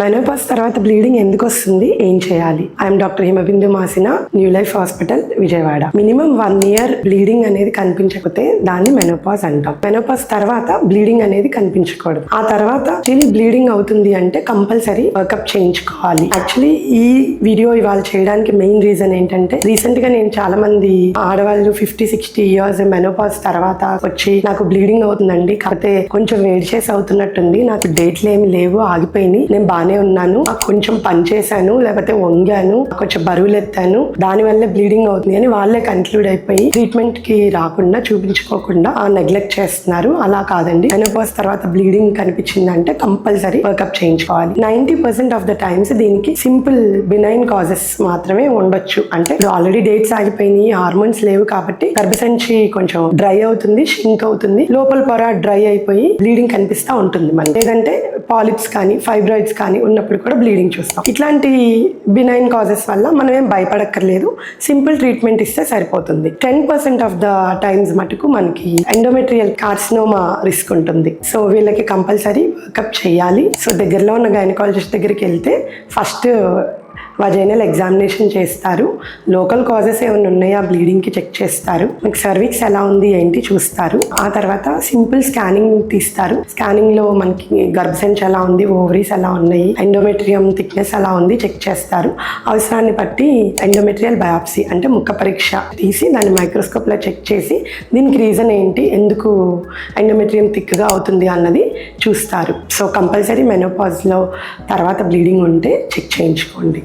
Menopause తర్వాత bleeding ఎందుకు వస్తుంది? ఏం చేయాలి? ఐఎమ్ డాక్టర్ హిమబిందు మాసిన new life hospital Vijayawada minimum one year bleeding అనేది కనిపించకపోతే దాన్ని మెనోపాస్ అంటాం. మెనోపాస్ తర్వాత బ్లీడింగ్ అనేది కనిపించకూడదు. ఆ తర్వాత స్టిల్ బ్లీడింగ్ అవుతుంది అంటే కంపల్సరీ వర్కప్ చేయించుకోవాలి. యాక్చువల్లీ ఈ వీడియో ఇవాళ చేయడానికి మెయిన్ రీజన్ ఏంటంటే రీసెంట్గా నేను చాలా మంది ఆడవాళ్ళు ఫిఫ్టీ సిక్స్టీ ఇయర్స్ మెనోపాస్ తర్వాత వచ్చి నాకు బ్లీడింగ్ అవుతుందండి. కాకపోతే కొంచెం వేడి చేసి అవుతున్నట్టుంది. నాకు డేట్లు ఏమి లేవు ఆగిపోయినాయి. నేను బాగా బాగానే ఉన్నాను. కొంచెం పని చేశాను లేకపోతే వంగాను కొంచెం బరువులు ఎత్తాను దాని వల్ల బ్లీడింగ్ అవుతుంది అని వాళ్ళే కన్క్లూడ్ అయిపోయి ట్రీట్మెంట్కి రాకుండా చూపించుకోకుండా నెగ్లెక్ట్ చేస్తున్నారు. అలా కాదండి. మెనోపాస్ తర్వాత బ్లీడింగ్ కనిపించిందంటే కంపల్సరీ వర్కప్ చేయించుకోవాలి. Ninety percent of the times దీనికి సింపుల్ బినైన్ కాజెస్ మాత్రమే ఉండొచ్చు. అంటే ఆల్రెడీ డేట్స్ ఆగిపోయినాయి హార్మోన్స్ లేవు కాబట్టి గర్భసంచి కొంచెం డ్రై అవుతుంది షింక్ అవుతుంది. లోపల పొర డ్రై అయిపోయి బ్లీడింగ్ కనిపిస్తూ ఉంటుంది మనకి. లేదంటే పాలిప్స్ కానీ ఫైబ్రాయిడ్స్ కానీ ఉన్నప్పుడు కూడా బ్లీడింగ్ చూస్తాం. ఇట్లాంటి బినైన్ కాజెస్ వల్ల మనం ఏం భయపడక్కర్లేదు. సింపుల్ ట్రీట్మెంట్ ఇస్తే సరిపోతుంది. Ten percent of the times మటుకు మనకి ఎండోమెట్రియల్ కార్సినోమా రిస్క్ ఉంటుంది. సో వీళ్ళకి కంపల్సరీ వర్కప్ చేయాలి. సో దగ్గరలో ఉన్న గైనకాలజిస్ట్ దగ్గరికి వెళ్తే ఫస్ట్ వజైనల్ ఎగ్జామినేషన్ చేస్తారు. లోకల్ కాజెస్ ఏమైనా ఉన్నాయా? బ్లీడింగ్కి చెక్ చేస్తారు. మీకు సర్వీక్స్ ఎలా ఉంది? ఏంటి? చూస్తారు. ఆ తర్వాత సింపుల్ స్కానింగ్ తీస్తారు. స్కానింగ్లో మనకి గర్భసెన్స్ ఎలా ఉంది? ఓవరీస్ ఎలా ఉన్నాయి? ఎండోమెట్రియం థిక్నెస్ ఎలా ఉంది? చెక్ చేస్తారు. అవసరాన్ని బట్టి ఎండోమెట్రియల్ బయాప్సీ అంటే ముక్క పరీక్ష తీసి దాన్ని మైక్రోస్కోప్లో చెక్ చేసి దీనికి రీజన్ ఏంటి? ఎందుకు ఎండోమెట్రియం థిక్గా అవుతుంది అన్నది చూస్తారు. సో కంపల్సరీ మెనోపాజ్లో తర్వాత బ్లీడింగ్ ఉంటే చెక్ చేయించుకోండి.